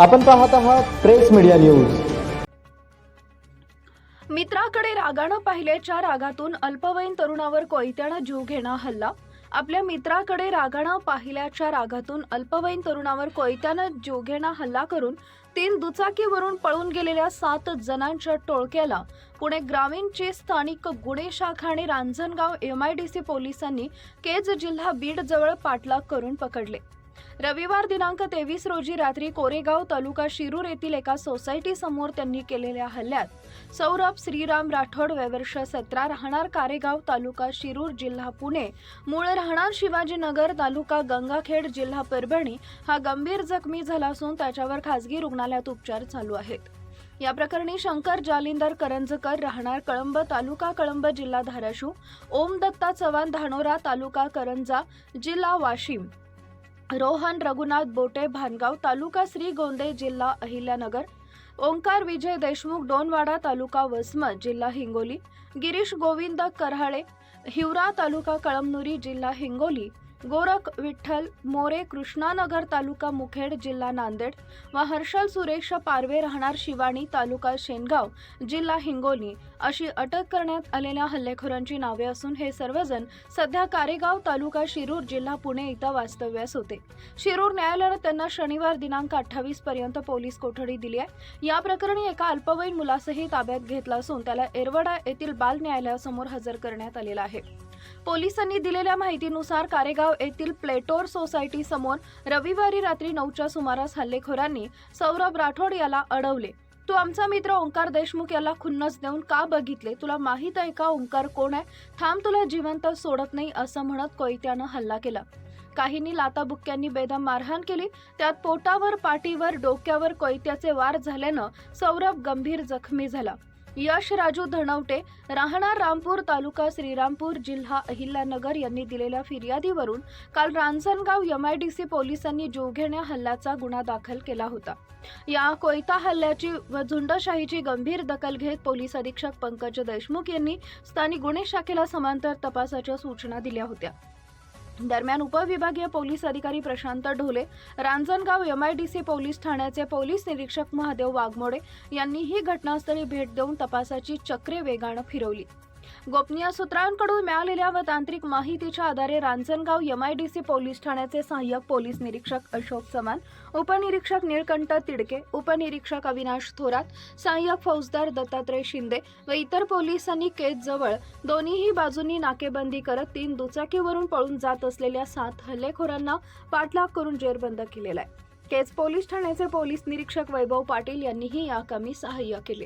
आपण पाहत आहात प्रेस मीडिया न्यूज. मित्राकडे रागानं पाहिल्याच्या रागातून अल्पवयीन तरुणावर कोयत्यानं जीव घेणा हल्ला. आपल्या मित्राकडे रागानं पाहिल्याच्या रागातून अल्पवयीन तरुणावर कोयत्यानं जीवघेणा हल्ला करून तीन दुचाकीवरून पळून गेलेल्या सात जणांच्या टोळक्याला पुणे ग्रामीणचे स्थानिक गुन्हे शाखा आणि रांजणगाव एमआयडीसी पोलिसांनी केज जिल्हा बीड जवळ पाठलाग करून पकडले. रविवार दिनांक तेवीस रोजी रात्री कोरेगाव तालुका शिरूर येथील एका सोसायटी समोर त्यांनी केलेल्या हल्ल्यात सौरभ श्रीराम राठोड वयवर्ष सतरा राहणार कारेगाव तालुका शिरूर जिल्हा पुणे. मूळ राहणार शिवाजीनगर तालुका गंगाखेड जिल्हा परभणी. हा गंभीर जखमी झाला असून त्याच्यावर खासगी रुग्णालयात उपचार चालू आहेत. या प्रकरणी शंकर जालिंदर करंजकर राहणार कळंब तालुका कळंब जिल्हा धाराशिव. ओम दत्ता चव्हाण धानोरा तालुका करंजा जिल्हा वाशिम. रोहन रघुनाथ बोटे भानगाव तालुका श्रीगोंदे जिल्हा अहिल्यानगर ओंकार विजय देशमुख डोनवाडा तालुका वसमत जिल्हा हिंगोली गिरीश गोविंद करहाळे हिवरा तालुका कळमनुरी जिल्हा हिंगोली गोरख विठ्ठल मोरे कृष्णानगर तालुका मुखेड जिल्हा नांदेड. व हर्षल सुरेश पारवे राहणार शिवाणी तालुका शेनगाव जिल्हा हिंगोली. अशी अटक करण्यात आलेल्या हल्लेखोरांची नावे असून हे सर्वजण सध्या कारेगाव तालुका शिरूर जिल्हा पुणे इथं वास्तव्यास होते. शिरूर न्यायालयानं त्यांना शनिवार दिनांक अठ्ठावीस पर्यंत पोलीस कोठडी दिली आहे. या प्रकरणी एका अल्पवयीन मुलासही ताब्यात घेतला असून त्याला एरवडा येथील बाल न्यायालयासमोर हजर करण्यात आलेला आहे. पोलिसांनी दिलेल्या माहितीनुसार कारेगाव येथील प्लेटोर सोसायटी समोर रविवारी रात्री नऊच्या सुमारास हल्लेखोरांनी सौरभ राठोड याला अडवले. तू आमचा मित्र ओंकार देशमुख याला खुन्नस देऊन का बघितले? तुला माहीत आहे का ओंकार कोण आहे? थांब तुला जिवंत सोडत नाही असं म्हणत कोयत्यानं हल्ला केला. काहींनी लाताबुक्क्यांनी बेदम मारहाण केली. त्यात पोटावर पाठीवर डोक्यावर कोयत्याचे वार झाल्यानं सौरभ गंभीर जखमी झाला. यश राजू धनवटे राहणार रामपूर तालुका श्रीरामपूर जिल्हा अहिल्यानगर यांनी दिलेल्या फिर्यादीवरून काल रांजणगाव एमआयडीसी पोलिसांनी जीवघेण्या हल्ल्याचा गुन्हा दाखल केला होता. या कोयता हल्ल्याची व झुंडशाहीची गंभीर दखल घेत पोलीस अधीक्षक पंकज देशमुख यांनी स्थानिक गुन्हे शाखेला समांतर तपासाच्या सूचना दिल्या होत्या. दरम्यान उपविभागीय पोलीस अधिकारी प्रशांत ढोले रांजणगाव एमआयडीसी पोलीस ठाण्याचे पोलीस निरीक्षक महादेव वाघमोडे यांनी ही घटनास्थळी भेट देऊन तपासाची चक्रे वेगानं फिरवली. गोपनीय सूत्रांकडून मिळालेल्या व तांत्रिक माहितीच्या आधारे रांजणगाव एमआयडीसी पोलीस ठाण्याचे सहाय्यक पोलीस निरीक्षक अशोक चव्हाण उपनिरीक्षक निळकंठ तिडके उपनिरीक्षक अविनाश थोरात सहाय्यक फौजदार दत्तात्रय शिंदे व इतर पोलिसांनी केजजवळ दोन्हीही बाजूंनी नाकेबंदी करत तीन दुचाकीवरून पळून जात असलेल्या सात हल्लेखोरांना पाठलाग करून जेरबंद केलेला आहे. केज पोलीस ठाण्याचे पोलीस निरीक्षक वैभव पाटील यांनीही या कामी सहाय्य केले.